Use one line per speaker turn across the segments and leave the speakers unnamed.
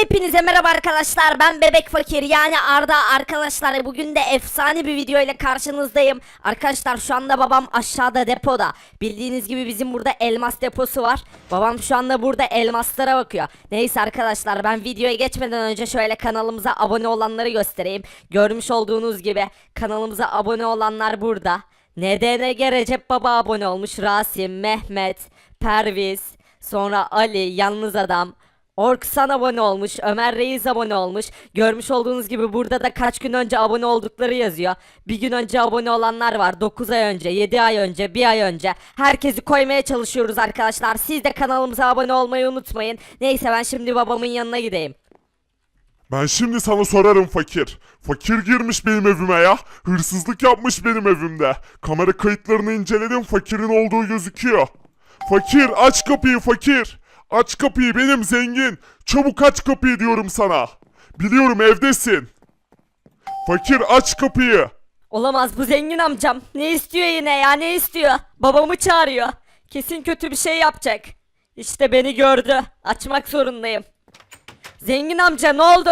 Hepinize merhaba arkadaşlar ben Bebek Fakir. Yani Arda arkadaşlar bugün de efsane bir video ile karşınızdayım. Arkadaşlar şu anda babam aşağıda depoda. Bildiğiniz gibi bizim burada elmas deposu var. Babam şu anda burada elmaslara bakıyor. Neyse arkadaşlar ben videoya geçmeden önce şöyle kanalımıza abone olanları göstereyim. Görmüş olduğunuz gibi kanalımıza abone olanlar burada. NDNG Recep Baba abone olmuş? Rasim, Mehmet, Perviz Sonra Ali, Yalnız Adam Orksan abone olmuş, Ömer Reis abone olmuş. Görmüş olduğunuz gibi burada da kaç gün önce abone oldukları yazıyor. Bir gün önce abone olanlar var. 9 ay önce, 7 ay önce, 1 ay önce. Herkesi koymaya çalışıyoruz arkadaşlar. Siz de kanalımıza abone olmayı unutmayın. Neyse ben şimdi babamın yanına gideyim.
Ben şimdi sana sorarım fakir. Fakir girmiş benim evime ya. Hırsızlık yapmış benim evimde. Kamera kayıtlarını inceledim fakirin olduğu gözüküyor. Fakir aç kapıyı fakir. Aç kapıyı benim zengin. Çabuk aç kapıyı diyorum sana. Biliyorum evdesin. Fakir aç kapıyı.
Olamaz bu zengin amcam. Ne istiyor yine ya ne istiyor? Babamı çağırıyor. Kesin kötü bir şey yapacak. İşte beni gördü. Açmak zorundayım. Zengin amca ne oldu?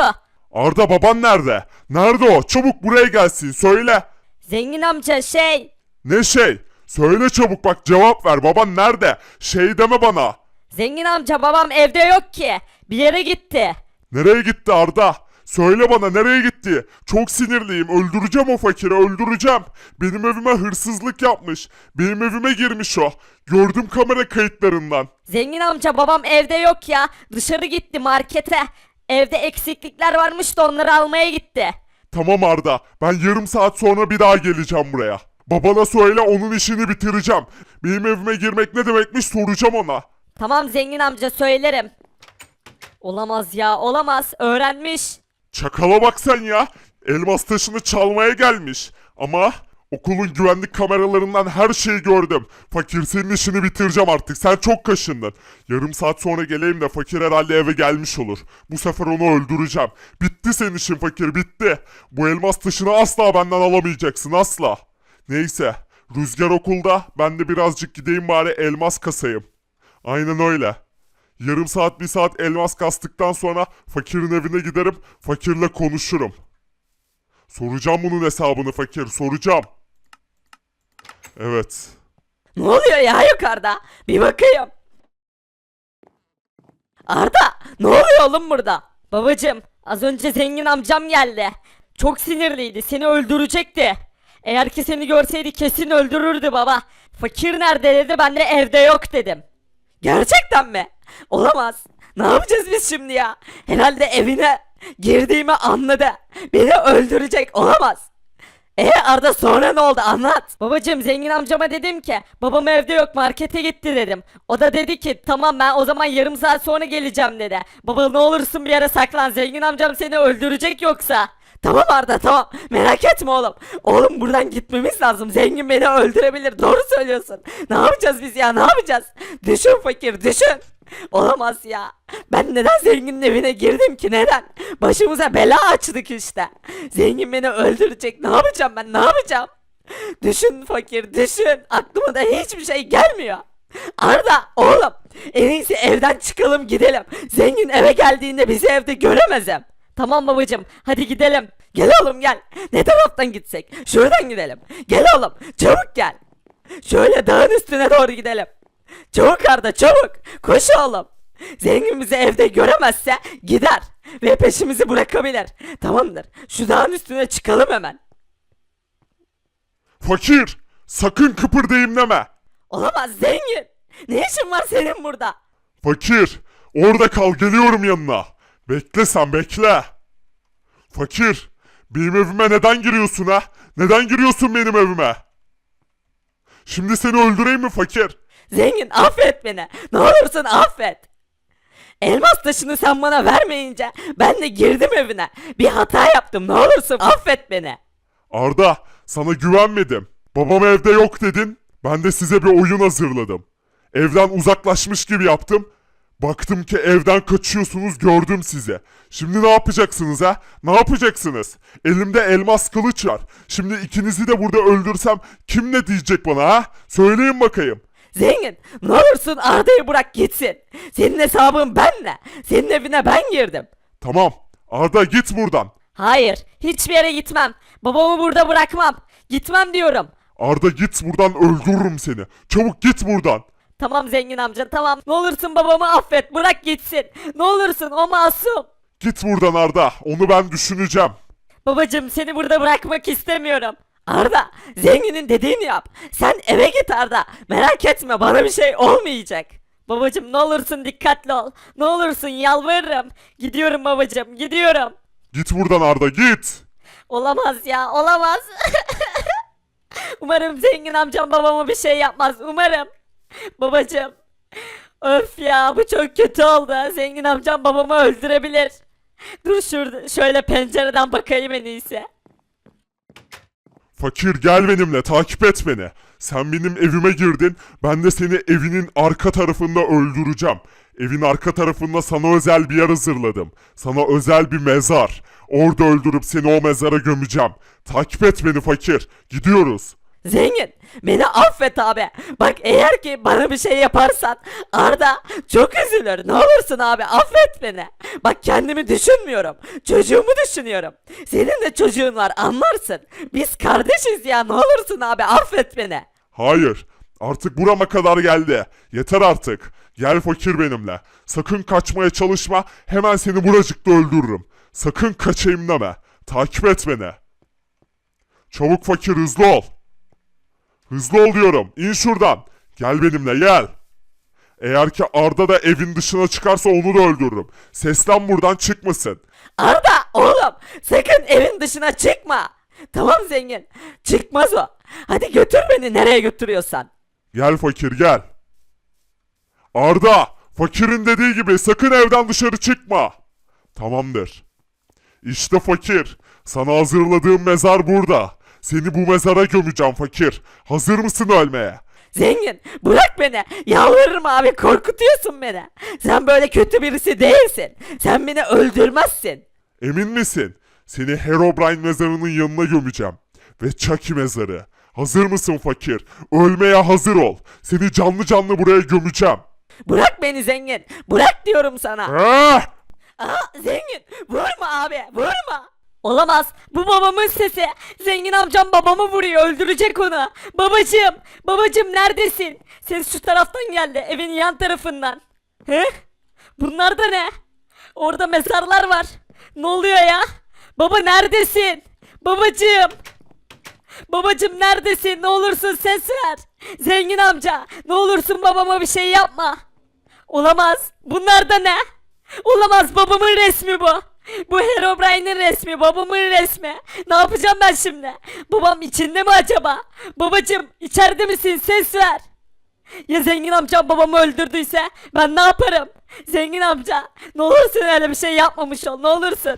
Arda baban nerede? Nerede o? Çabuk buraya gelsin söyle.
Zengin amca şey.
Ne şey? Söyle çabuk bak cevap ver. Baban nerede? Şey deme bana.
Zengin amca babam evde yok ki. Bir yere gitti.
Nereye gitti Arda? Söyle bana nereye gitti? Çok sinirliyim. Öldüreceğim o fakiri öldüreceğim. Benim evime hırsızlık yapmış. Benim evime girmiş o. Gördüm kamera kayıtlarından.
Zengin amca babam evde yok ya. Dışarı gitti markete. Evde eksiklikler varmış da onları almaya gitti.
Tamam Arda. Ben yarım saat sonra bir daha geleceğim buraya. Babana söyle onun işini bitireceğim. Benim evime girmek ne demekmiş soracağım ona.
Tamam zengin amca söylerim. Olamaz ya olamaz. Öğrenmiş.
Çakala bak sen ya. Elmas taşını çalmaya gelmiş. Ama okulun güvenlik kameralarından her şeyi gördüm. Fakir senin işini bitireceğim artık. Sen çok kaşındın. Yarım saat sonra geleyim de fakir herhalde eve gelmiş olur. Bu sefer onu öldüreceğim. Bitti senin işin fakir bitti. Bu elmas taşını asla benden alamayacaksın asla. Neyse. Rüzgar okulda. Ben de birazcık gideyim bari elmas kasayım. Aynen öyle. Yarım saat bir saat elmas kastıktan sonra fakirin evine giderim, fakirle konuşurum. Soracağım bunun hesabını fakir, soracağım. Evet.
Ne oluyor ya yukarıda? Bir bakayım. Arda ne oluyor oğlum burada? Babacım az önce zengin amcam geldi. Çok sinirliydi seni öldürecekti. Eğer ki seni görseydi kesin öldürürdü baba. Fakir nerede dedi ben de evde yok dedim. Gerçekten mi? Olamaz. Ne yapacağız biz şimdi ya? Herhalde evine girdiğimi anladı. Beni öldürecek olamaz. E Arda sonra ne oldu anlat. Babacım zengin amcama dedim ki babam evde yok markete gitti dedim. O da dedi ki tamam ben o zaman yarım saat sonra geleceğim dedi. Baba ne olursun bir yere saklan zengin amcam seni öldürecek yoksa. Tamam Arda tamam merak etme oğlum. Oğlum buradan gitmemiz lazım. Zengin beni öldürebilir doğru söylüyorsun. Ne yapacağız biz ya ne yapacağız? Düşün fakir düşün. Olamaz ya. Ben neden zenginin evine girdim ki neden? Başımıza bela açtık işte. Zengin beni öldürecek. Ne yapacağım ben ne yapacağım? Düşün fakir düşün. Aklıma da hiçbir şey gelmiyor. Arda oğlum en iyisi evden çıkalım gidelim. Zengin eve geldiğinde bizi evde göremezim. Tamam babacım hadi gidelim. Gel oğlum gel. Ne taraftan gitsek? Şuradan gidelim. Gel oğlum çabuk gel. Şöyle dağın üstüne doğru gidelim. Çabuk Arda çabuk. Koş oğlum. Zengin bizi evde göremezse gider. Ve peşimizi bırakabilir. Tamamdır. Şu dağın üstüne çıkalım hemen.
Fakir, sakın kıpırdayım deme.
Olamaz zengin. Ne işin var senin burada?
Fakir, orada kal geliyorum yanına. Bekle sen bekle. Fakir, benim evime neden giriyorsun ha? Neden giriyorsun benim evime? Şimdi seni öldüreyim mi fakir?
Zengin affet beni. Ne olursun affet. Elmas taşını sen bana vermeyince ben de girdim evine. Bir hata yaptım. Ne olursun affet beni.
Arda, sana güvenmedim. Babam evde yok dedin. Ben de size bir oyun hazırladım. Evden uzaklaşmış gibi yaptım. Baktım ki evden kaçıyorsunuz gördüm sizi. Şimdi ne yapacaksınız ha? Ne yapacaksınız? Elimde elmas kılıç var. Şimdi ikinizi de burada öldürsem kim ne diyecek bana ha? Söyleyin bakayım.
Zengin ne olursun Arda'yı bırak gitsin. Senin hesabın benle. Senin evine ben girdim.
Tamam. Arda git buradan.
Hayır hiçbir yere gitmem. Babamı burada bırakmam. Gitmem diyorum.
Arda git buradan öldürürüm seni. Çabuk git buradan.
Tamam zengin amca tamam. Ne olursun babamı affet bırak gitsin. Ne olursun o masum.
Git buradan Arda. Onu ben düşüneceğim.
Babacım seni burada bırakmak istemiyorum. Arda zenginin dediğini yap. Sen eve git Arda. Merak etme bana bir şey olmayacak. Babacım ne olursun dikkatli ol. Ne olursun yalvarırım. Gidiyorum babacım gidiyorum.
Git buradan Arda git.
Olamaz ya olamaz. Umarım zengin amcam babama bir şey yapmaz. Umarım. Babacım. Öf ya bu çok kötü oldu. Zengin amcam babamı öldürebilir. Dur şurada şöyle pencereden bakayım en iyisi.
Fakir gel benimle takip et beni. Sen benim evime girdin. Ben de seni evinin arka tarafında öldüreceğim. Evin arka tarafında sana özel bir yer hazırladım. Sana özel bir mezar. Orada öldürüp seni o mezara gömeceğim. Takip et beni fakir. Gidiyoruz.
Zengin beni affet abi. Bak eğer ki bana bir şey yaparsan Arda çok üzülür. Ne olursun abi affet beni. Bak kendimi düşünmüyorum. Çocuğumu düşünüyorum. Senin de çocuğun var anlarsın. Biz kardeşiz ya ne olursun abi affet beni.
Hayır. Artık burama kadar geldi. Yeter artık. Gel fakir benimle. Sakın kaçmaya çalışma. Hemen seni buracıkta öldürürüm. Sakın kaçayım deme. Takip et beni. Çabuk fakir hızlı ol. Hızlı ol diyorum. İn şuradan. Gel benimle gel. Eğer ki Arda da evin dışına çıkarsa onu da öldürürüm. Seslen buradan çıkmasın.
Arda oğlum sakın evin dışına çıkma. Tamam zengin çıkmaz o. Hadi götür beni nereye götürüyorsan.
Gel fakir gel. Arda, fakirin dediği gibi sakın evden dışarı çıkma. Tamamdır. İşte fakir. Sana hazırladığım mezar burada. Seni bu mezara gömeceğim fakir. Hazır mısın ölmeye?
Zengin bırak beni. Yalvarırım abi korkutuyorsun beni. Sen böyle kötü birisi değilsin. Sen beni öldürmezsin.
Emin misin? Seni Herobrine mezarının yanına gömeceğim. Ve Chucky mezarı. Hazır mısın fakir? Ölmeye hazır ol. Seni canlı canlı buraya gömeceğim.
Bırak beni zengin. Bırak diyorum sana.
Ah!
Aa, zengin vurma abi vurma. Olamaz bu babamın sesi. Zengin amcam babamı vuruyor öldürecek onu. Babacım babacım neredesin? Ses şu taraftan geldi evin yan tarafından. He? Bunlar da ne? Orada mezarlar var. Ne oluyor ya? Baba neredesin? Babacım. Babacım neredesin? Ne olursun ses ver. Zengin amca ne olursun babama bir şey yapma. Olamaz. Bunlar da ne? Olamaz babamın resmi bu. Bu Herobrine'in resmi, babamın resmi. Ne yapacağım ben şimdi? Babam içinde mi acaba? Babacım içeride misin? Ses ver. Ya zengin amcam babamı öldürdüyse ben ne yaparım? Zengin amca ne olursun öyle bir şey yapmamış ol ne olursun.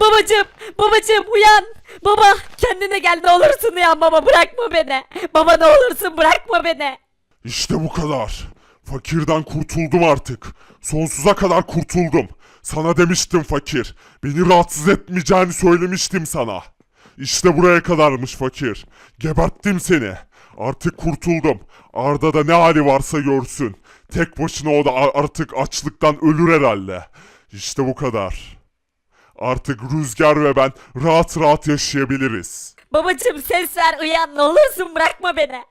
Babacım, babacım uyan. Baba kendine gel ne olursun uyan baba bırakma beni. Baba ne olursun bırakma beni.
İşte bu kadar. Fakirden kurtuldum artık. Sonsuza kadar kurtuldum. Sana demiştim fakir. Beni rahatsız etmeyeceğini söylemiştim sana. İşte buraya kadarmış fakir. Geberttim seni. Artık kurtuldum. Arda da ne hali varsa görsün. Tek başına o da artık açlıktan ölür herhalde. İşte bu kadar. Artık Rüzgar ve ben rahat rahat yaşayabiliriz.
Babacım ses ver uyan ne olursun bırakma beni.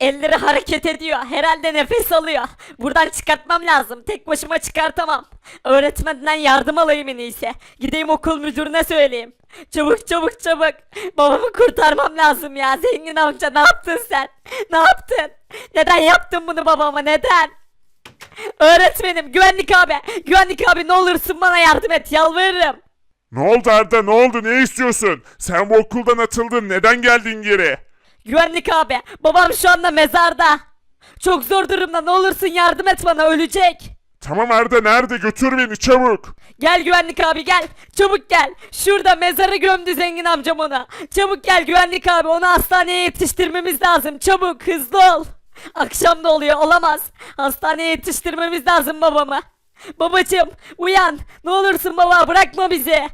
Elleri hareket ediyor. Herhalde nefes alıyor. Buradan çıkartmam lazım. Tek başıma çıkartamam. Öğretmenden yardım alayım en iyisi. Gideyim okul müdürüne söyleyeyim. Çabuk çabuk çabuk. Babamı kurtarmam lazım ya. Zengin amca ne yaptın sen? Ne yaptın? Neden yaptın bunu babama neden? Öğretmenim güvenlik abi. Güvenlik abi ne olursun bana yardım et yalvarırım.
Ne oldu Arda ne oldu ne istiyorsun? Sen bu okuldan atıldın neden geldin geri?
Güvenlik abi, babam şu anda mezarda. Çok zor durumda, ne olursun yardım et bana, ölecek.
Tamam Arda nerede götür beni çabuk.
Gel güvenlik abi gel, çabuk gel. Şurada mezarı gömdü zengin amcam ona. Çabuk gel güvenlik abi, onu hastaneye yetiştirmemiz lazım. Çabuk, hızlı ol. Akşam da oluyor, olamaz. Hastaneye yetiştirmemiz lazım babamı. Babacım, uyan. Ne olursun baba, bırakma bizi.